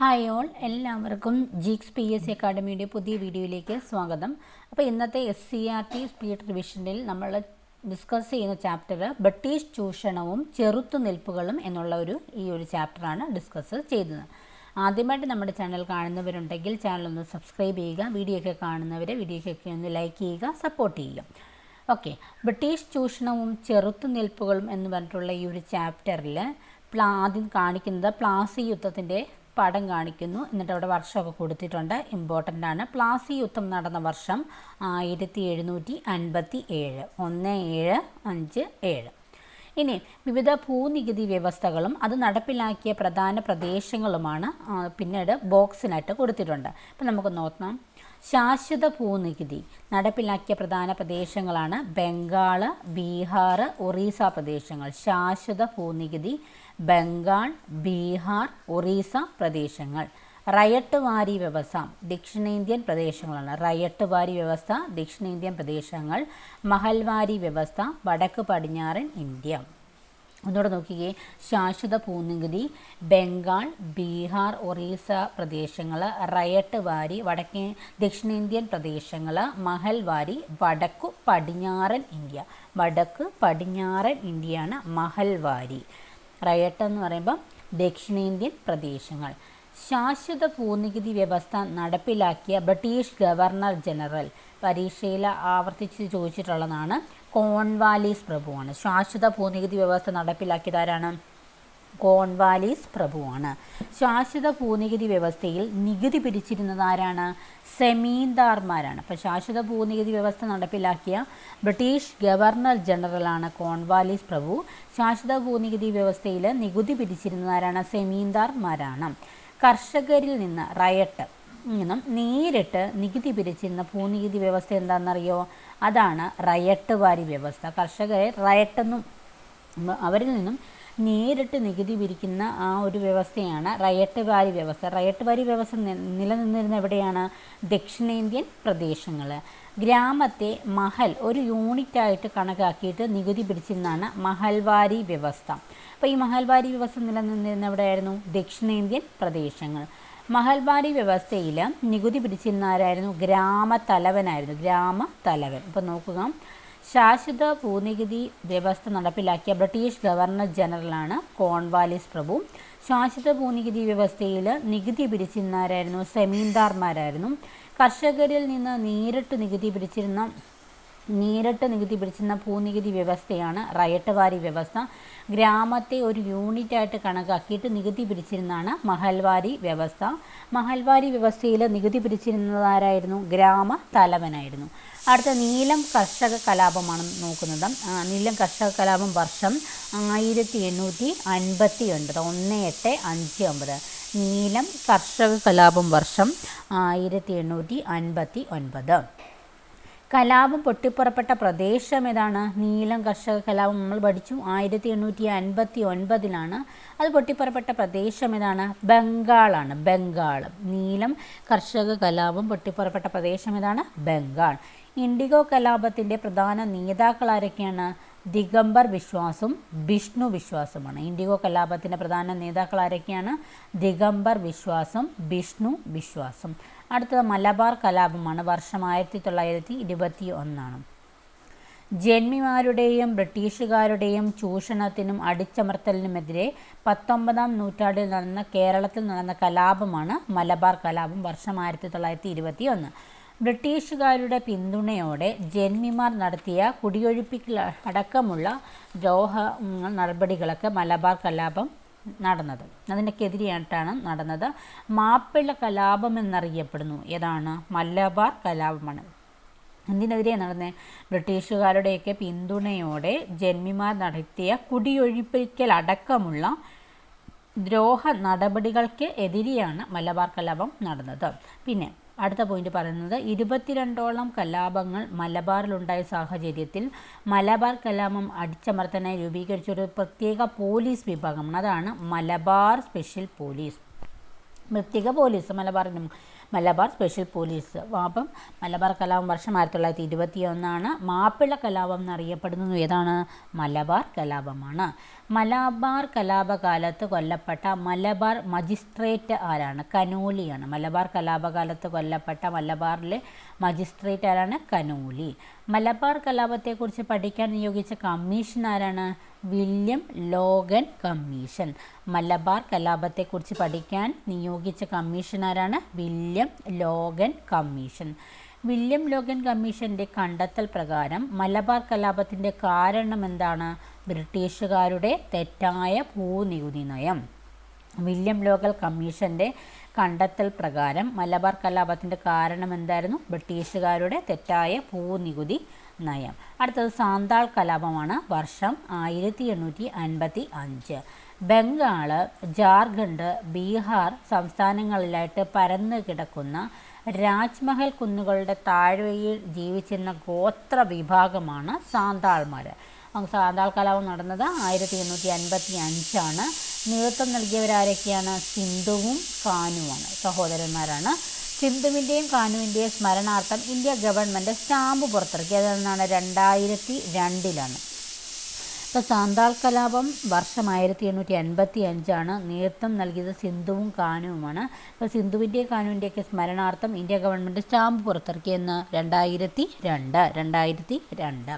Hi all എല്ലാവർക്കും geeks P S C അക്കാഡമിയുടെ പുതിയ വീഡിയോയിലേക്ക് സ്വാഗതം. അപ്പോൾ ഇന്നത്തെ S C R T speed റിവിഷനിൽ നമ്മൾ ഡിസ്കസ് ചെയ്യുന്ന ചാപ്റ്റർ ബ്രിട്ടീഷ് ചൂഷണവും ചെറുത്തുനിൽപ്പുകളും എന്നുള്ള ഒരു ഈ ഒരു ചാപ്റ്ററാണ് ഡിസ്കസ് ചെയ്തത്. ആദ്യമായിട്ട് നമ്മുടെ ചാനൽ കാണുന്നവരുണ്ടെങ്കിൽ ചാനൽ ഒന്ന് സബ്സ്ക്രൈബ് ചെയ്യുക വീഡിയോ ഒക്കെ കാണുന്നവരെ ഒക്കെ ഒന്ന് ലൈക്ക് ചെയ്യുക സപ്പോർട്ട് ചെയ്യുക. ഓക്കെ ബ്രിട്ടീഷ് ചൂഷണവും ചെറുത്തുനിൽപ്പുകളും എന്ന് പറഞ്ഞിട്ടുള്ള ഈ ഒരു ചാപ്റ്ററിൽ പ്ലാ ആദ്യം കാണിക്കുന്നത് പ്ലാസി യുദ്ധത്തിന്റെ പടം കാണിക്കുന്നു. എന്നിട്ട് അവിടെ വർഷമൊക്കെ കൊടുത്തിട്ടുണ്ട്. ഇമ്പോർട്ടന്റ് ആണ്. പ്ലാസി യുദ്ധം നടന്ന വർഷം ആയിരത്തി എഴുന്നൂറ്റി അൻപത്തി ഏഴ് ഒന്ന് ഏഴ് അഞ്ച് ഏഴ്. ഇനി വിവിധ ഭൂനികുതി വ്യവസ്ഥകളും അത് നടപ്പിലാക്കിയ പ്രധാന പ്രദേശങ്ങളുമാണ് പിന്നീട് ബോക്സിനായിട്ട് കൊടുത്തിട്ടുണ്ട്. അപ്പം നമുക്ക് നോക്കാം. ശാശ്വത ഭൂനികുതി നടപ്പിലാക്കിയ പ്രധാന പ്രദേശങ്ങളാണ് ബംഗാൾ ബീഹാർ ഒറീസ പ്രദേശങ്ങൾ. ശാശ്വത ഭൂനികുതി ബംഗാൾ ബീഹാർ ഒറീസ പ്രദേശങ്ങൾ. റയട്ട് വാരി വ്യവസ്ഥ ദക്ഷിണേന്ത്യൻ പ്രദേശങ്ങളാണ്. റയട്ട് വാരി വ്യവസ്ഥ ദക്ഷിണേന്ത്യൻ പ്രദേശങ്ങൾ. മഹൽവാരി വ്യവസ്ഥ വടക്ക് പടിഞ്ഞാറൻ ഇന്ത്യ. ഒന്നുകൂടെ നോക്കിക്കേ. ശാശ്വത ഭൂനികുതി ബംഗാൾ ബീഹാർ ഒറീസ പ്രദേശങ്ങൾ. റയട്ട് വാരി വടക്കേ ദക്ഷിണേന്ത്യൻ പ്രദേശങ്ങൾ. മഹൽവാരി വടക്കു പടിഞ്ഞാറൻ ഇന്ത്യ. വടക്ക് പടിഞ്ഞാറൻ ഇന്ത്യയാണ് മഹൽവാരി. റയട്ട് എന്ന് പറയുമ്പോൾ ദക്ഷിണേന്ത്യൻ പ്രദേശങ്ങൾ. ശാശ്വത ഭൂനികുതി വ്യവസ്ഥ നടപ്പിലാക്കിയ ബ്രിട്ടീഷ് ഗവർണർ ജനറൽ പരീക്ഷയിൽ ആവർത്തിച്ച് ചോദിച്ചിട്ടുള്ളതാണ് കോൺവാലീസ് പ്രഭുവാണ്. ശാശ്വത ഭൂനികുതി വ്യവസ്ഥ നടപ്പിലാക്കിയത് ആരാണ്? കോൺവാലീസ് പ്രഭുവാണ്. ശാശ്വത ഭൂനികുതി വ്യവസ്ഥയിൽ നികുതി പിരിച്ചിരുന്നത് ആരാണ്? സെമീന്ദാർമാരാണ്. അപ്പോൾ ശാശ്വത ഭൂനികുതി വ്യവസ്ഥ നടപ്പിലാക്കിയ ബ്രിട്ടീഷ് ഗവർണർ ജനറലാണ് കോൺവാലീസ് പ്രഭു. ശാശ്വത ഭൂനികുതി വ്യവസ്ഥയിൽ നികുതി പിരിച്ചിരുന്നത് ആരാണ്? സെമീന്ദാർമാരാണ്. കർഷകരിൽ നിന്ന് റയട്ട് നിന്നും നേരിട്ട് നികുതി പിരിച്ചിരുന്ന ഭൂനികുതി വ്യവസ്ഥ എന്താണെന്നറിയോ? അതാണ് റയട്ട് വാരി വ്യവസ്ഥ. കർഷകരെ റയട്ടെന്നും അവരിൽ നിന്നും നേരിട്ട് നികുതി പിരിക്കുന്ന ആ ഒരു വ്യവസ്ഥയാണ് റയട്ട് വാരി വ്യവസ്ഥ. റയട്ട് വാരി വ്യവസ്ഥ നിലനിന്നിരുന്ന എവിടെയാണ്? ദക്ഷിണേന്ത്യൻ പ്രദേശങ്ങൾ ഗ്രാമത്തെ മഹൽ ഒരു യൂണിറ്റായിട്ട് കണക്കാക്കിയിട്ട് നികുതി പിരിച്ചിരുന്നതാണ് മഹൽവാരി വ്യവസ്ഥ. അപ്പോൾ ഈ മഹൽവാരി വ്യവസ്ഥ നിലനിന്നിരുന്ന എവിടെയായിരുന്നു? ദക്ഷിണേന്ത്യൻ പ്രദേശങ്ങൾ. മഹൽവാരി വ്യവസ്ഥയിൽ നികുതി പിരിച്ചിരുന്ന ആരായിരുന്നു? ഗ്രാമത്തലവനായിരുന്നു. ഗ്രാമത്തലവൻ. അപ്പോൾ നോക്കുക. ശാശ്വത ഭൂനികുതി വ്യവസ്ഥ നടപ്പിലാക്കിയ ബ്രിട്ടീഷ് ഗവർണർ ജനറലാണ് കോൺവാലിസ് പ്രഭു. ശാശ്വത ഭൂനികുതി വ്യവസ്ഥയിൽ നികുതി പിരിച്ചിരുന്നവരായിരുന്നു സെമീന്ദാർമാരായിരുന്നു. കർഷകരിൽ നിന്ന് നേരിട്ട് നികുതി പിരിച്ചിരുന്ന നേരിട്ട് നികുതി പിടിച്ചിരുന്ന ഭൂനികുതി വ്യവസ്ഥയാണ് റയട്ട് വാരി വ്യവസ്ഥ. ഗ്രാമത്തെ ഒരു യൂണിറ്റായിട്ട് കണക്കാക്കിയിട്ട് നികുതി പിരിച്ചിരുന്നതാണ് മഹൽവാരി വ്യവസ്ഥ. മഹൽവാരി വ്യവസ്ഥയിൽ നികുതി പിരിച്ചിരുന്നതാരായിരുന്നു? ഗ്രാമ തലവനായിരുന്നു. അടുത്ത നീലം കർഷക കലാപമാണ് നോക്കുന്നത്. നീലം കർഷക കലാപം വർഷം ആയിരത്തി എണ്ണൂറ്റി അൻപത്തി ഒൻപത് ഒന്ന് എട്ട് അഞ്ച് ഒമ്പത് നീലം കർഷക കലാപം വർഷം ആയിരത്തി എണ്ണൂറ്റി അൻപത്തി ഒൻപത് കലാപം പൊട്ടിപ്പുറപ്പെട്ട പ്രദേശം ഏതാണ്? നീലം കർഷക കലാപം നമ്മൾ പഠിച്ചു. ആയിരത്തി എണ്ണൂറ്റി അൻപത്തി ഒൻപതിലാണ് അത് പൊട്ടിപ്പുറപ്പെട്ട പ്രദേശം ഏതാണ്? ബംഗാളാണ് ബംഗാൾ നീലം കർഷക കലാപം പൊട്ടിപ്പുറപ്പെട്ട പ്രദേശം ഏതാണ്? ബംഗാൾ. ഇൻഡിഗോ കലാപത്തിന്റെ പ്രധാന നേതാക്കളാരൊക്കെയാണ്? ദിഗംബർ വിശ്വാസും വിഷ്ണു വിശ്വാസുമാണ്. ഇൻഡിഗോ കലാപത്തിന്റെ പ്രധാന നേതാക്കളാരൊക്കെയാണ്? ദിഗംബർ വിശ്വാസും വിഷ്ണു വിശ്വാസും. അടുത്തത് മലബാർ കലാപമാണ്. വർഷം ആയിരത്തി തൊള്ളായിരത്തി ഇരുപത്തി ഒന്നാണ് ജന്മിമാരുടെയും ബ്രിട്ടീഷുകാരുടെയും ചൂഷണത്തിനും അടിച്ചമർത്തലിനുമെതിരെ പത്തൊമ്പതാം നൂറ്റാണ്ടിൽ നടന്ന കേരളത്തിൽ നടന്ന കലാപമാണ് മലബാർ കലാപം വർഷം ആയിരത്തി തൊള്ളായിരത്തി ഇരുപത്തി ഒന്ന് ബ്രിട്ടീഷുകാരുടെ പിന്തുണയോടെ ജന്മിമാർ നടത്തിയ കുടിയൊഴിപ്പിക്കൽ അടക്കമുള്ള ദ്രോഹ നടപടികളൊക്കെ മലബാർ കലാപം നടന്നത്. അതിനൊക്കെതിരെയായിട്ടാണ് നടന്നത്. മാപ്പിള കലാപം എന്നറിയപ്പെടുന്നു. ഏതാണ്? മലബാർ കലാപമാണ്. എന്തിനെതിരെ നടന്നത് ബ്രിട്ടീഷുകാരുടെയൊക്കെ പിന്തുണയോടെ ജന്മിമാർ നടത്തിയ കുടിയൊഴിപ്പിക്കൽ അടക്കമുള്ള ദ്രോഹ നടപടികൾക്ക് എതിരെയാണ് മലബാർ കലാപം നടന്നത്. പിന്നെ അടുത്ത പോയിന്റ് പറയുന്നത് ഇരുപത്തിരണ്ടോളം കലാപങ്ങൾ മലബാറിലുണ്ടായ സാഹചര്യത്തിൽ മലബാർ കലാപം അടിച്ചമർത്തനായി രൂപീകരിച്ച ഒരു പ്രത്യേക പോലീസ് വിഭാഗമാണ് അതാണ് മലബാർ സ്പെഷ്യൽ പോലീസ്. പ്രത്യേക പോലീസ് മലബാറിനും മലബാർ സ്പെഷ്യൽ പോലീസ്. അപ്പം മലബാർ കലാപം വർഷം ആയിരത്തി തൊള്ളായിരത്തി ഇരുപത്തി ഒന്നാണ് മാപ്പിള കലാപം എന്നറിയപ്പെടുന്നത്. ഏതാണ്? മലബാർ കലാപമാണ്. മലബാർ കലാപകാലത്ത് കൊല്ലപ്പെട്ട മലബാർ മജിസ്ട്രേറ്റ് ആരാണ്? കനോലിയാണ്. മലബാർ കലാപകാലത്ത് കൊല്ലപ്പെട്ട മലബാറിലെ മജിസ്ട്രേറ്റ് ആരാണ്? കനോലി. മലബാർ കലാപത്തെക്കുറിച്ച് പഠിക്കാൻ നിയോഗിച്ച കമ്മീഷൻ ആരാണ്? William Logan commission. മലബാർ കലാപത്തെക്കുറിച്ച് പഠിക്കാൻ നിയോഗിച്ച കമ്മീഷൻ ആരാണ്? William Logan commission. William Logan കമ്മീഷന്റെ കണ്ടെത്തൽ പ്രകാരം മലബാർ കലാപത്തിന്റെ കാരണം എന്താണ് ബ്രിട്ടീഷുകാരുടെ തെറ്റായ ഭൂനികുതി നയം. വില്യം ലോഗൽ കമ്മീഷന്റെ കണ്ടെത്തൽ പ്രകാരം മലബാർ കലാപത്തിന്റെ കാരണം എന്തായിരുന്നു ബ്രിട്ടീഷുകാരുടെ തെറ്റായ ഭൂനികുതി നയം. അടുത്തത് സാന്താൾ കലാപമാണ്. വർഷം ആയിരത്തി എണ്ണൂറ്റി അൻപത്തി അഞ്ച് ബംഗാൾ ജാർഖണ്ഡ് ബീഹാർ സംസ്ഥാനങ്ങളിലായിട്ട് പരന്നു കിടക്കുന്ന രാജ്മഹൽ കുന്നുകളുടെ താഴ്വയിൽ ജീവിച്ചിരുന്ന ഗോത്ര വിഭാഗമാണ് സാന്താൾമാർ സാന്താൾ കലാപം നടന്നത് ആയിരത്തി എണ്ണൂറ്റി അൻപത്തി അഞ്ചാണ്. നേതൃത്വം നൽകിയവരാരൊക്കെയാണ്? സിന്ധുവും കാനുവാണ്. സഹോദരന്മാരാണ്. സിന്ധുവിന്റെയും കാനുവിന്റെയും സ്മരണാർത്ഥം ഇന്ത്യ ഗവൺമെന്റ് സ്റ്റാമ്പ് പുറത്തിറക്കി. അതെന്നാണ് രണ്ടായിരത്തി രണ്ടിലാണ്. ഇപ്പോൾ സാന്താൾ കലാപം വർഷം ആയിരത്തി എണ്ണൂറ്റി അൻപത്തി അഞ്ചാണ് നേതൃത്വം നൽകിയത് സിന്ധുവും കാനുവുമാണ്. ഇപ്പോൾ സിന്ധുവിന്റെയും കാനുവിന്റെയൊക്കെ സ്മരണാർത്ഥം ഇന്ത്യ ഗവൺമെന്റ് സ്റ്റാമ്പ് പുറത്തിറക്കിയെന്ന്. രണ്ടായിരത്തി രണ്ട് രണ്ടായിരത്തി രണ്ട്.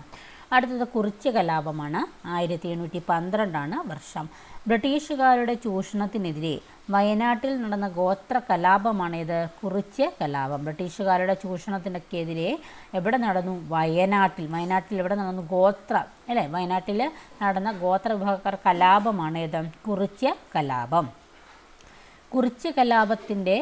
അടുത്തത് കുറിച്ച് കലാപമാണ്. ആയിരത്തി എണ്ണൂറ്റി പന്ത്രണ്ടാണ് വർഷം. ബ്രിട്ടീഷുകാരുടെ ചൂഷണത്തിനെതിരെ വയനാട്ടിൽ നടന്ന ഗോത്ര കലാപമാണിത്. കുറിച്ച് കലാപം. ബ്രിട്ടീഷുകാരുടെ ചൂഷണത്തിനൊക്കെതിരെ എവിടെ നടന്നു? വയനാട്ടിൽ. വയനാട്ടിൽ എവിടെ നടന്നു? ഗോത്ര അല്ലേ? വയനാട്ടിൽ നടന്ന ഗോത്ര വിഭാഗക്കാർ കലാപമാണ് ഇത് കുറിച്ച് കലാപം. കുറിച്ച് കലാപത്തിന്റെ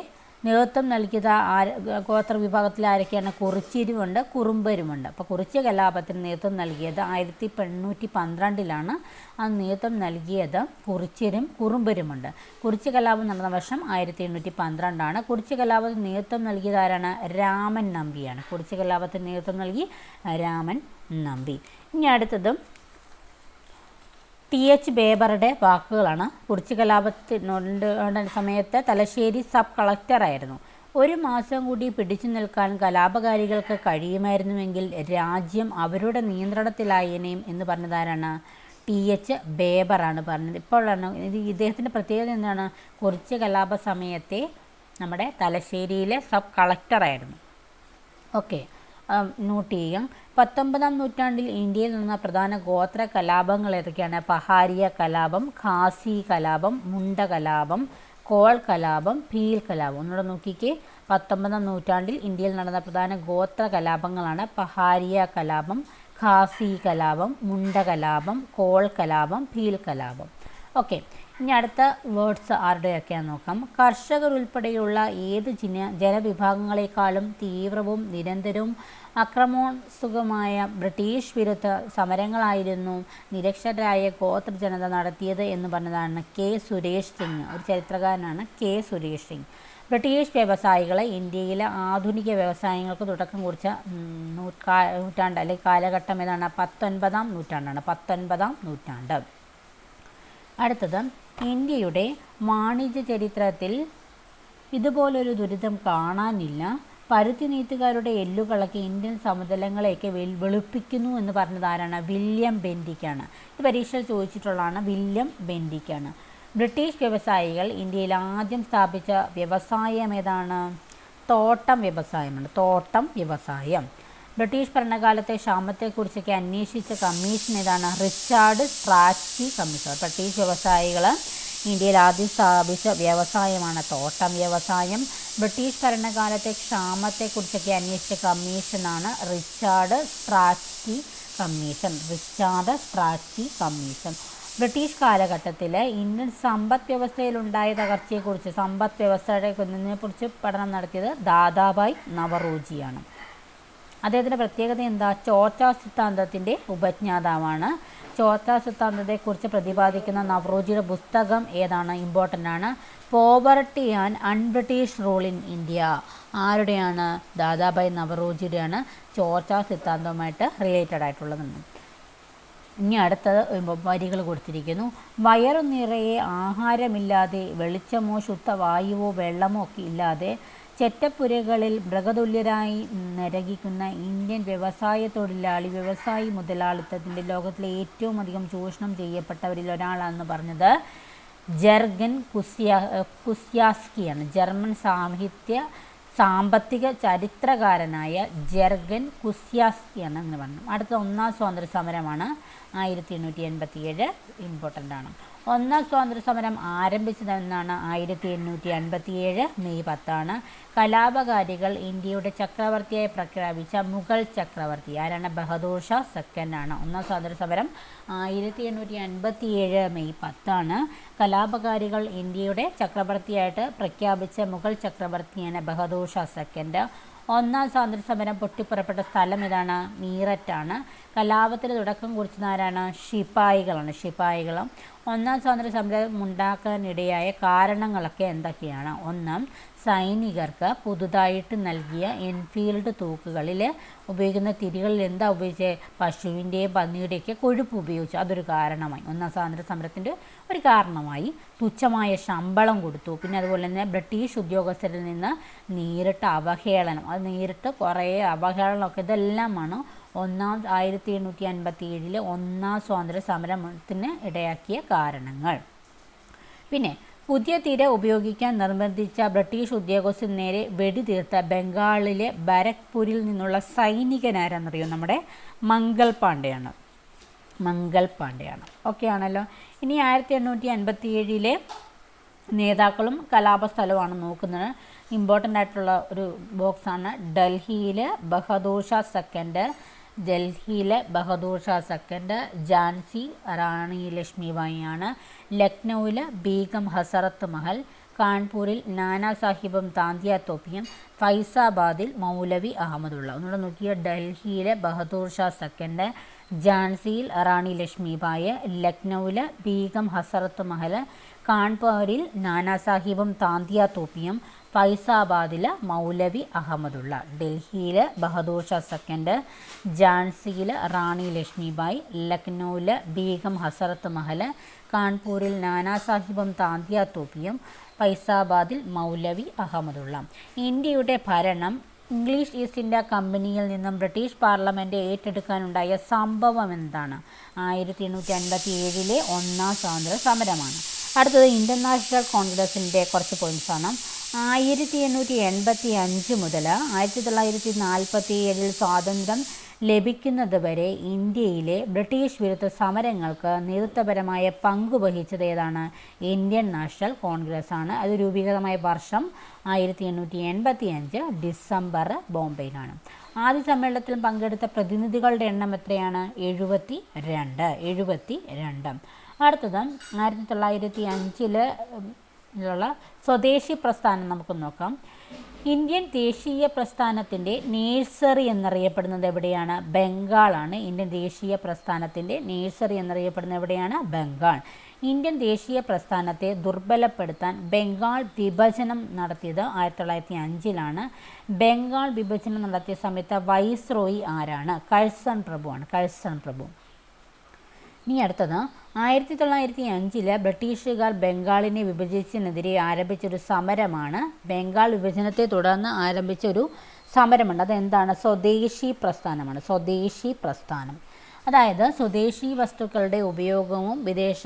നേതൃത്വം നൽകിയത് ആര ഗോത്ര വിഭാഗത്തിൽ ആരൊക്കെയാണ് കുറിച്ചിരുമുണ്ട് കുറുമ്പരുമുണ്ട്. അപ്പോൾ കുറിച്യ കലാപത്തിന് നേതൃത്വം നൽകിയത് ആയിരത്തി എണ്ണൂറ്റി പന്ത്രണ്ടിലാണ്. ആ നേതൃത്വം നൽകിയത് കുറിച്യരും കുറുമ്പരുമുണ്ട്. കുറിച്യ കലാപം നടന്ന വർഷം ആയിരത്തി എണ്ണൂറ്റി പന്ത്രണ്ടാണ്. കുറിച്യ കലാപത്തിന് നേതൃത്വം നൽകിയത് ആരാണ്? രാമൻ നമ്പിയാണ്. കുറിച്യ കലാപത്തിന് നേതൃത്വം നൽകി രാമൻ നമ്പി. ഇനി അടുത്തതും ടി എച്ച് ബേബറുടെ വാക്കുകളാണ്. കുറിച്ച് കലാപത്തിനുണ്ട് സമയത്ത് തലശ്ശേരി സബ് കളക്ടറായിരുന്നു. ഒരു മാസം കൂടി പിടിച്ചു നിൽക്കാൻ കലാപകാരികൾക്ക് കഴിയുമായിരുന്നുവെങ്കിൽ രാജ്യം അവരുടെ നിയന്ത്രണത്തിലായനെയും എന്ന് പറഞ്ഞതാരാണ് ടി എച്ച് ബേബറാണ് പറഞ്ഞത്. ഇപ്പോഴാണ് ഇത് ഇദ്ദേഹത്തിന്റെ പ്രത്യേകത എന്താണ്? കുറിച്ച് കലാപ സമയത്തെ നമ്മുടെ തലശ്ശേരിയിലെ സബ് കളക്ടറായിരുന്നു. ഓക്കെ. നോട്ട് ചെയ്യാം. പത്തൊമ്പതാം നൂറ്റാണ്ടിൽ ഇന്ത്യയിൽ നിന്ന പ്രധാന ഗോത്ര കലാപങ്ങൾ ഏതൊക്കെയാണ്? പഹാരിയ കലാപം ഖാസി കലാപം മുണ്ട കലാപം കോൾ കലാപം ഭീൽ കലാപം. ഒന്നുകൂടെ നോക്കിക്കേ. പത്തൊമ്പതാം നൂറ്റാണ്ടിൽ ഇന്ത്യയിൽ നടന്ന പ്രധാന ഗോത്ര കലാപങ്ങളാണ് പഹാരിയ കലാപം ഖാസി കലാപം മുണ്ട കലാപം കോൾ കലാപം ഭീൽ കലാപം. ഓക്കെ. ഇനി അടുത്ത വേർഡ്സ് ആരുടെയൊക്കെയാണെന്ന് നോക്കാം. കർഷകർ ഉൾപ്പെടെയുള്ള ഏത് ജന ജനവിഭാഗങ്ങളെക്കാളും തീവ്രവും നിരന്തരവും അക്രമോത്സുകമായ ബ്രിട്ടീഷ് വിരുദ്ധ സമരങ്ങളായിരുന്നു നിരക്ഷരായ ഗോത്ര ജനത നടത്തിയത് എന്ന് പറഞ്ഞതാണ് കെ. സുരേഷ് സിംഗ്. ഒരു ചരിത്രകാരനാണ് കെ. സുരേഷ് സിംഗ്. ബ്രിട്ടീഷ് വ്യവസായികളെ ഇന്ത്യയിലെ ആധുനിക വ്യവസായങ്ങൾക്ക് തുടക്കം കുറിച്ച നൂറ്റാണ്ട് അല്ലെങ്കിൽ കാലഘട്ടം ഏതാണ്? പത്തൊൻപതാം നൂറ്റാണ്ടാണ്. പത്തൊൻപതാം നൂറ്റാണ്ട്. അടുത്തത് ഇന്ത്യയുടെ വാണിജ്യ ചരിത്രത്തിൽ ഇതുപോലൊരു ദുരിതം കാണാനില്ല. പരുത്തി നെയ്ത്തുകാരുടെ എല്ലുകളൊക്കെ ഇന്ത്യൻ സമതലങ്ങളെയൊക്കെ വെൽ വെളുപ്പിക്കുന്നു എന്ന് പറഞ്ഞത് ആരാണ്? വില്യം ബെൻഡിക്കാണ് ഇത് പരീക്ഷയിൽ ചോദിച്ചിട്ടുള്ളതാണ് വില്യം ബെൻഡിക്കാണ് ബ്രിട്ടീഷ് വ്യവസായികൾ ഇന്ത്യയിൽ ആദ്യം സ്ഥാപിച്ച വ്യവസായം ഏതാണ്? തോട്ടം വ്യവസായമാണ്. തോട്ടം വ്യവസായം. ബ്രിട്ടീഷ് ഭരണകാലത്തെ ക്ഷാമത്തെക്കുറിച്ചൊക്കെ അന്വേഷിച്ച കമ്മീഷൻ ഏതാണ്? റിച്ചാർഡ് സ്ട്രാച്ചി കമ്മീഷൻ ബ്രിട്ടീഷ് വ്യവസായികൾ ഇന്ത്യയിൽ ആദ്യം സ്ഥാപിച്ച വ്യവസായമാണ് തോട്ടം വ്യവസായം. ബ്രിട്ടീഷ് ഭരണകാലത്തെ ക്ഷാമത്തെക്കുറിച്ചൊക്കെ അന്വേഷിച്ച കമ്മീഷനാണ് Richard Strachey commission. Richard Strachey commission. British കാലഘട്ടത്തിൽ ഇന്ത്യൻ സമ്പദ് വ്യവസ്ഥയിലുണ്ടായ തകർച്ചയെക്കുറിച്ച് സമ്പദ് വ്യവസ്ഥയെ കുറിച്ച് പഠനം നടത്തിയത് ദാദാബായ് നവറോജിയാണ്. അദ്ദേഹത്തിന്റെ പ്രത്യേകത എന്താ? ചോർച്ച സിദ്ധാന്തത്തിന്റെ ഉപജ്ഞാതാവാണ്. ചോർച്ച സിദ്ധാന്തത്തെക്കുറിച്ച് പ്രതിപാദിക്കുന്ന നവറോജിയുടെ പുസ്തകം ഏതാണ്? ഇമ്പോർട്ടന്റ് ആണ്. Poverty and unbritish rule in India ആരുടെയാണ്? Dadabhai നവറോജിയുടെയാണ് ചോർച്ച സിദ്ധാന്തവുമായിട്ട് റിലേറ്റഡ് ആയിട്ടുള്ളതെന്ന് ഇനി അടുത്തത് വരികൾ കൊടുത്തിരിക്കുന്നു. വയറു നിറയെ ആഹാരമില്ലാതെ വെളിച്ചമോ ശുദ്ധവായുവോ വെള്ളമോ ഒക്കെ ഇല്ലാതെ ചെറ്റപ്പുരകളിൽ മൃഗതുല്യരായി നരകിക്കുന്ന ഇന്ത്യൻ വ്യവസായ തൊഴിലാളി വ്യവസായി മുതലാളിത്തത്തിന്റെ ലോകത്തിലെ ഏറ്റവും അധികം ചൂഷണം ചെയ്യപ്പെട്ടവരിൽ ഒരാളാണെന്ന് പറഞ്ഞത് ജർഗൻ കുസ്യാ കുസ്യാസ്കിയാണ്. ജർമ്മൻ സാഹിത്യ സാമ്പത്തിക ചരിത്രകാരനായ ജർഗൻ കുസ്യാസ്കിയാണ് അങ്ങനെ പറഞ്ഞു. അടുത്ത ഒന്നാം സ്വാതന്ത്ര്യ സമരമാണ് ആയിരത്തി എണ്ണൂറ്റി എൺപത്തി ഏഴ് ഇമ്പോർട്ടന്റ് ആണ്. ഒന്നാം സ്വാതന്ത്ര്യ സമരം ആരംഭിച്ചതെന്നാണ് ആയിരത്തി എണ്ണൂറ്റി അൻപത്തി ഏഴ് മെയ് പത്താണ്. കലാപകാരികൾ ഇന്ത്യയുടെ ചക്രവർത്തിയായി പ്രഖ്യാപിച്ച മുഗൾ ചക്രവർത്തി. ആരാണ്? ബഹദൂർ ഷാ സെക്കൻഡ് ആണ്. ഒന്നാം സ്വാതന്ത്ര്യ സമരം ആയിരത്തി എണ്ണൂറ്റി അൻപത്തി ഏഴ് മെയ് പത്താണ്. കലാപകാരികൾ ഇന്ത്യയുടെ ചക്രവർത്തിയായിട്ട് പ്രഖ്യാപിച്ച മുഗൾ ചക്രവർത്തിയാണ് ബഹദൂർ ഷാ സെക്കൻഡ്. ഒന്നാം സ്വാതന്ത്ര്യ സമരം പൊട്ടിപ്പുറപ്പെട്ട സ്ഥലം ഇതാണ് മീററ്റാണ് കലാപത്തിന് തുടക്കം കുറിച്ചതാരാണ് ശിപായികളാണ്. ശിപായികളും ഒന്നാം സ്വാതന്ത്ര്യ സമരം ഉണ്ടാക്കാനിടയായ കാരണങ്ങളൊക്കെ എന്തൊക്കെയാണ്? ഒന്ന് സൈനികർക്ക് പുതുതായിട്ട് നൽകിയ എൻഫീൽഡ് തൂക്കുകളിൽ ഉപയോഗിക്കുന്ന തിരികളിൽ എന്താ ഉപയോഗിച്ചത് പശുവിന്റെയും പന്നിയുടെയൊക്കെ കൊഴുപ്പ് ഉപയോഗിച്ചു. അതൊരു കാരണമായി. ഒന്നാം സ്വാതന്ത്ര്യ സമരത്തിന്റെ ഒരു കാരണമായി തുച്ഛമായ ശമ്പളം കൊടുത്തു. പിന്നെ അതുപോലെ തന്നെ ബ്രിട്ടീഷ് ഉദ്യോഗസ്ഥരിൽ നിന്ന് നേരിട്ട് അവഹേളനം. അത് നേരിട്ട് കുറേ അവഹേളനമൊക്കെ ഇതെല്ലാമാണ് ഒന്നാം ആയിരത്തി എണ്ണൂറ്റി അൻപത്തി ഏഴിലെ ഒന്നാം സ്വാതന്ത്ര്യ സമരത്തിന് ഇടയാക്കിയ കാരണങ്ങൾ. പിന്നെ പുതിയ തിര ഉപയോഗിക്കാൻ നിർബന്ധിച്ച ബ്രിട്ടീഷ് ഉദ്യോഗസ്ഥന് നേരെ വെടിതീർത്ത ബംഗാളിലെ ബരക്പൂരിൽ നിന്നുള്ള സൈനികനാരെന്നറിയോ നമ്മുടെ മംഗൾ പാണ്ഡെയാണ്. മംഗൾ പാണ്ഡെയാണ്. ഓക്കെ ആണല്ലോ. ഇനി ആയിരത്തി എണ്ണൂറ്റി അൻപത്തി ഏഴിലെ നേതാക്കളും കലാപസ്ഥലവുമാണ് നോക്കുന്നത്. ഇമ്പോർട്ടന്റ് ആയിട്ടുള്ള ഒരു ബോക്സാണ്. ഡൽഹിയിൽ ബഹദൂർ ഷാ സെക്കൻഡ് ഡൽഹിയിലെ ബഹദൂർ ഷാ സെക്കൻഡ് ജാൻസി റാണി ലക്ഷ്മിബായിയാണ് ലക്നൗവിലെ ബീഗം ഹസറത്ത് മഹൽ കാൺപൂരിൽ നാനാ സാഹിബും താന്തിയ തോപ്പിയും ഫൈസാബാദിൽ മൗലവി അഹമ്മദുള്ള. ഒന്നുകൂടെ നോക്കിയ ഡൽഹിയിലെ ബഹദൂർ ഷാ സെക്കൻഡ് ജാൻസിയിൽ റാണി ലക്ഷ്മിബായ് ലക്നൗവിലെ ബീഗം ഹസറത്ത് മഹൽ കാൺപൂരിൽ നാനാ സാഹിബും താന്തിയ തോപ്പിയും ഫൈസാബാദിൽ മൗലവി അഹമ്മദുള്ള ഡൽഹിയിലെ ബഹദൂർ ഷാ സെക്കൻഡ് ജാൻസിയിലെ റാണി ലക്ഷ്മിബായി ലക്നൗവിലെ ബീഗം ഹസറത്ത് മഹൽ കാൺപൂരിൽ നാനാ സാഹിബും താന്തിയ തോപ്പിയും ഫൈസാബാദിൽ മൗലവി അഹമ്മദുള്ള. ഇന്ത്യയുടെ ഭരണം ഇംഗ്ലീഷ് ഈസ്റ്റ് ഇന്ത്യ കമ്പനിയിൽ നിന്നും ബ്രിട്ടീഷ് പാർലമെന്റ് ഏറ്റെടുക്കാനുണ്ടായ സംഭവം എന്താണ് ആയിരത്തി എണ്ണൂറ്റി അൻപത്തി ഏഴിലെ ഒന്നാം സ്വാതന്ത്ര്യ സമരമാണ് അടുത്തത് ഇന്റർനാഷണൽ നാഷണൽ കോൺഗ്രസിന്റെ കുറച്ച് പോയിന്റ്സാണ് ആയിരത്തി എണ്ണൂറ്റി എൺപത്തി അഞ്ച് മുതൽ ആയിരത്തി തൊള്ളായിരത്തി നാൽപ്പത്തി ഏഴിൽ സ്വാതന്ത്ര്യം ലഭിക്കുന്നത് വരെ ഇന്ത്യയിലെ ബ്രിട്ടീഷ് വിരുദ്ധ സമരങ്ങൾക്ക് നേതൃത്വപരമായ പങ്ക് വഹിച്ചത് ഏതാണ്? ഇന്ത്യൻ നാഷണൽ കോൺഗ്രസ് ആണ്. അത് രൂപീകൃതമായ വർഷം ആയിരത്തി എണ്ണൂറ്റി എൺപത്തി അഞ്ച് ഡിസംബർ ബോംബെയിലാണ്. ആദ്യ സമ്മേളനത്തിൽ പങ്കെടുത്ത പ്രതിനിധികളുടെ എണ്ണം എത്രയാണ്? എഴുപത്തി രണ്ട് എഴുപത്തി രണ്ട് അടുത്തത് ആയിരത്തി തൊള്ളായിരത്തി അഞ്ചിൽ ഉള്ള സ്വദേശി പ്രസ്ഥാനം നമുക്ക് നോക്കാം. ഇന്ത്യൻ ദേശീയ പ്രസ്ഥാനത്തിന്റെ നേഴ്സറി എന്നറിയപ്പെടുന്നത് എവിടെയാണ്? ബംഗാളാണ്. ഇന്ത്യൻ ദേശീയ പ്രസ്ഥാനത്തിന്റെ നേഴ്സറി എന്നറിയപ്പെടുന്നത് എവിടെയാണ്? ബംഗാൾ. ഇന്ത്യൻ ദേശീയ പ്രസ്ഥാനത്തെ ദുർബലപ്പെടുത്താൻ ബംഗാൾ വിഭജനം നടത്തിയത് ആയിരത്തി തൊള്ളായിരത്തി അഞ്ചിലാണ്. ബംഗാൾ വിഭജനം നടത്തിയ സമയത്ത് വൈസ്രോയി ആരാണ്? കഴ്സൺ പ്രഭുവാണ്. കഴ്സൺ പ്രഭു. ഇനി അടുത്തത്. ആയിരത്തി തൊള്ളായിരത്തി അഞ്ചിൽ ബ്രിട്ടീഷുകാർ ബംഗാളിനെ വിഭജിച്ചതിനെതിരെ ആരംഭിച്ചൊരു സമരമാണ്. ബംഗാൾ വിഭജനത്തെ തുടർന്ന് ആരംഭിച്ച ഒരു സമരമുണ്ട്. അതെന്താണ്? സ്വദേശി പ്രസ്ഥാനമാണ്. സ്വദേശി പ്രസ്ഥാനം. അതായത് സ്വദേശി വസ്തുക്കളുടെ ഉപയോഗവും വിദേശ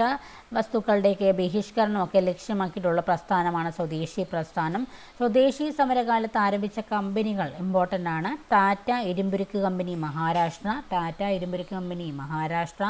വസ്തുക്കളുടെയൊക്കെ ബഹിഷ്കരണമൊക്കെ ലക്ഷ്യമാക്കിയിട്ടുള്ള പ്രസ്ഥാനമാണ് സ്വദേശി പ്രസ്ഥാനം. സ്വദേശി സമരകാലത്ത് ആരംഭിച്ച കമ്പനികൾ ഇമ്പോർട്ടന്റ് ആണ്. ടാറ്റ ഇരുമ്പുരുക്ക് company Maharashtra Tata ഇരുമ്പുരുക്ക് company Maharashtra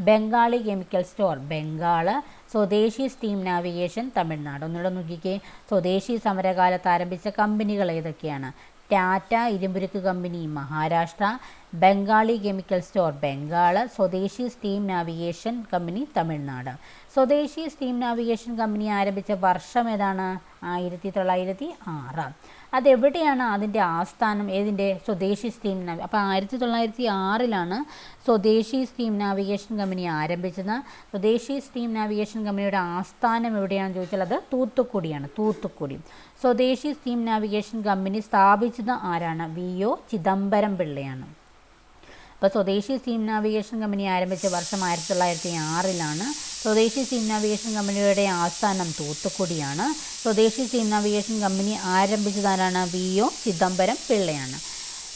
Bengali chemical store Bengal Swadeshi steam navigation Tamil Nadu. ഒന്നുകൂടെ നോക്കിക്കേ. സ്വദേശി സമരകാലത്ത് ആരംഭിച്ച കമ്പനികൾ ഏതൊക്കെയാണ്? Tata ഇരുമ്പുരുക്ക് company Maharashtra. Bengali chemical store Bengal Swadeshi steam navigation company Tamil Nadu. സ്വദേശി സ്റ്റീം നാവിഗേഷൻ കമ്പനി ആരംഭിച്ച വർഷം ഏതാണ്? ആയിരത്തി തൊള്ളായിരത്തി ആറ്. അതെവിടെയാണ് അതിന്റെ ആസ്ഥാനം ഏതിന്റെ സ്വദേശി സ്റ്റീം നാവി അപ്പോൾ ആയിരത്തി തൊള്ളായിരത്തി ആറിലാണ് സ്വദേശി സ്റ്റീം നാവിഗേഷൻ കമ്പനി ആരംഭിച്ചത്. സ്വദേശി സ്റ്റീം നാവിഗേഷൻ കമ്പനിയുടെ ആസ്ഥാനം എവിടെയാണെന്ന് ചോദിച്ചാൽ അത് തൂത്തുക്കുടിയാണ് തൂത്തുക്കുടി. സ്വദേശി സ്റ്റീം നാവിഗേഷൻ കമ്പനി സ്ഥാപിച്ചത് ആരാണ്? വി. ഒ. ചിദംബരം പിള്ളയാണ്. അപ്പോൾ സ്വദേശി സ്റ്റീം നാവിഗേഷൻ കമ്പനി ആരംഭിച്ച വർഷം ആയിരത്തി തൊള്ളായിരത്തി ആറിലാണ് സ്വദേശി സീ നാവിഗേഷൻ കമ്പനിയുടെ ആസ്ഥാനം തൂത്തുക്കുടിയാണ്. സ്വദേശി സീ നാവിഗേഷൻ കമ്പനി ആരംഭിച്ചതാരാണ്? വി ഒ ചിദംബരം പിള്ളയാണ്.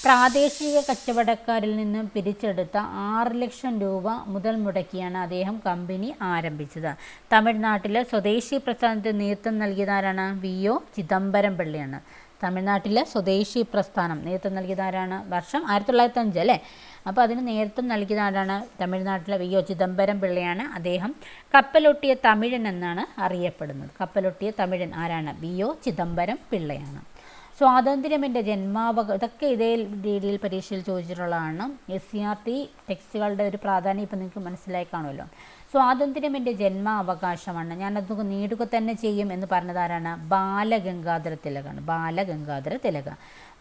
പ്രാദേശിക കച്ചവടക്കാരിൽ നിന്ന് പിരിച്ചെടുത്ത ആറ് ലക്ഷം രൂപ മുതൽ മുടക്കിയാണ് അദ്ദേഹം കമ്പനി ആരംഭിച്ചത്. തമിഴ്നാട്ടിലെ സ്വദേശി പ്രസ്ഥാനത്തിന് നേതൃത്വം നൽകിയതാരാണ്? വി. ഒ. ചിദംബരം പിള്ളയാണ് തമിഴ്നാട്ടിലെ സ്വദേശി പ്രസ്ഥാനം നേതൃത്വം നൽകിയതാരാണ്? വർഷം ആയിരത്തി തൊള്ളായിരത്തി അഞ്ച് അല്ലേ? അപ്പോൾ അതിന് നേതൃത്വം നൽകിയതാരാണ്? തമിഴ്നാട്ടിലെ വി. ഒ. ചിദംബരം പിള്ളയാണ് അദ്ദേഹം. കപ്പലൊട്ടിയ തമിഴൻ എന്നാണ് അറിയപ്പെടുന്നത്. കപ്പലൊട്ടിയ തമിഴൻ ആരാണ്? വി. ഒ. ചിദംബരം പിള്ളയാണ് സ്വാതന്ത്ര്യം എന്റെ ജന്മാവക ഇതൊക്കെ ഇതേ രീതിയിൽ പരീക്ഷയിൽ ചോദിച്ചിട്ടുള്ളതാണ്. എസ് സി ആർ ടി ടെക്സ്റ്റുകളുടെ ഒരു പ്രാധാന്യം ഇപ്പം നിങ്ങൾക്ക് മനസ്സിലായി കാണുമല്ലോ. സ്വാതന്ത്ര്യം എന്റെ ജന്മാവകാശമാണ്. ഞാനത് നേടുക തന്നെ ചെയ്യും എന്ന് പറഞ്ഞതാരാണ്? ബാലഗംഗാധര തിലകാണ്. ബാലഗംഗാധര തിലക.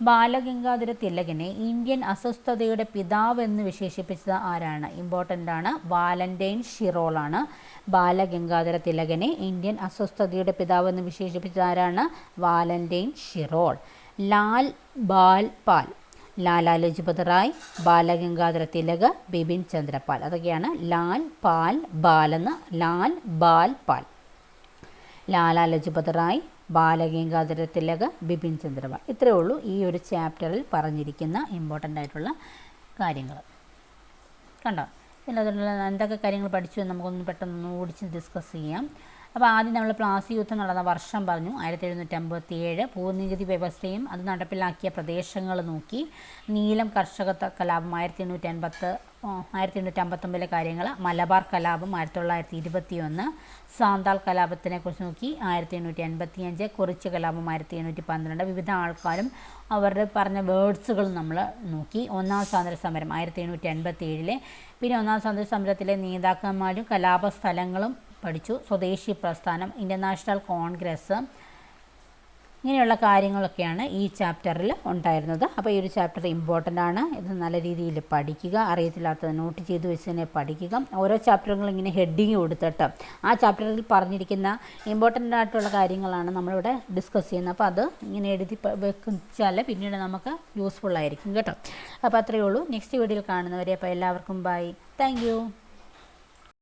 ബാലഗംഗാധര തിലകനെ ഇന്ത്യൻ അസ്വസ്ഥതയുടെ പിതാവ് എന്ന് വിശേഷിപ്പിച്ചത് ആരാണ്? ഇമ്പോർട്ടന്റ് ആണ്. വാലന്റൈൻ ഷിറോളാണ്. ബാലഗംഗാധര തിലകനെ ഇന്ത്യൻ അസ്വസ്ഥതയുടെ പിതാവ് എന്ന് വിശേഷിപ്പിച്ചത് ആരാണ്? Valentine Chirol. ലാൽ ബാൽ പാൽ. ലാലാ ലജ്പത് റായ്. ബാലഗംഗാധര തിലക് ബിപിൻ ചന്ദ്രപാൽ. അതൊക്കെയാണ് ലാൽ പാൽ ബാലെന്ന് ലാൽ ബാൽ പാൽ. ലാലാ ലജ്പത് റായ്. ബാലഗംഗാധര തിലക് ബിപിൻ ചന്ദ്രപാൽ ഇത്രയേ ഉള്ളൂ ഈ ഒരു ചാപ്റ്ററിൽ പറഞ്ഞിരിക്കുന്ന ഇമ്പോർട്ടന്റ് ആയിട്ടുള്ള കാര്യങ്ങൾ. കണ്ടോ? ഇതിനകത്തുള്ള എന്തൊക്കെ കാര്യങ്ങൾ പഠിച്ചു നമുക്കൊന്ന് പെട്ടെന്ന് ഓടിച്ച് ഡിസ്കസ് ചെയ്യാം. അപ്പോൾ ആദ്യം നമ്മൾ പ്ലാസി യുദ്ധം നടന്ന വർഷം പറഞ്ഞു. ആയിരത്തി എഴുന്നൂറ്റി അമ്പത്തി ഏഴ് ഭൂനികുതി വ്യവസ്ഥയും അത് നടപ്പിലാക്കിയ പ്രദേശങ്ങൾ നോക്കി. നീലം കർഷക കലാപം ആയിരത്തി എണ്ണൂറ്റി അൻപത്ത് ആയിരത്തി എണ്ണൂറ്റി അമ്പത്തൊമ്പതിലെ കാര്യങ്ങൾ മലബാർ കലാപം ആയിരത്തി തൊള്ളായിരത്തി ഇരുപത്തി ഒന്ന് സാന്താൾ കലാപത്തിനെ കുറിച്ച് നോക്കി. ആയിരത്തി എണ്ണൂറ്റി അൻപത്തി അഞ്ച് കുറിച്ച് കലാപം ആയിരത്തി എണ്ണൂറ്റി പന്ത്രണ്ട് വിവിധ ആൾക്കാരും അവരുടെ പറഞ്ഞ വേർഡ്സുകൾ നമ്മൾ നോക്കി. ഒന്നാം സ്വാതന്ത്ര്യ സമരം ആയിരത്തി എണ്ണൂറ്റി അൻപത്തി ഏഴിലെ പിന്നെ ഒന്നാം സ്വാതന്ത്ര്യ സമരത്തിലെ നേതാക്കന്മാരും കലാപ സ്ഥലങ്ങളും പഠിച്ചു. സ്വദേശി പ്രസ്ഥാനം ഇന്റർനാഷണൽ കോൺഗ്രസ് ഇങ്ങനെയുള്ള കാര്യങ്ങളൊക്കെയാണ് ഈ ചാപ്റ്ററിൽ ഉണ്ടായിരുന്നത്. അപ്പോൾ ഈ ഒരു ചാപ്റ്റർ ഇമ്പോർട്ടന്റ് ആണ്. ഇത് നല്ല രീതിയിൽ പഠിക്കുക അറിയത്തില്ലാത്തത് നോട്ട് ചെയ്ത് വെച്ച് തന്നെ പഠിക്കുക. ഓരോ ചാപ്റ്ററുകളും ഇങ്ങനെ ഹെഡിങ് കൊടുത്തിട്ട്. ആ ചാപ്റ്ററിൽ പറഞ്ഞിരിക്കുന്ന ഇമ്പോർട്ടന്റ് ആയിട്ടുള്ള കാര്യങ്ങളാണ് നമ്മളിവിടെ ഡിസ്കസ് ചെയ്യുന്നത്. അപ്പോൾ അത് ഇങ്ങനെ എഴുതി വെച്ചാൽ പിന്നീട് നമുക്ക് യൂസ്ഫുൾ ആയിരിക്കും കേട്ടോ. അപ്പോൾ അത്രയേ ഉള്ളൂ. നെക്സ്റ്റ് വീഡിയോയിൽ കാണുന്നവരെ അപ്പോൾ എല്ലാവർക്കും ബൈ താങ്ക്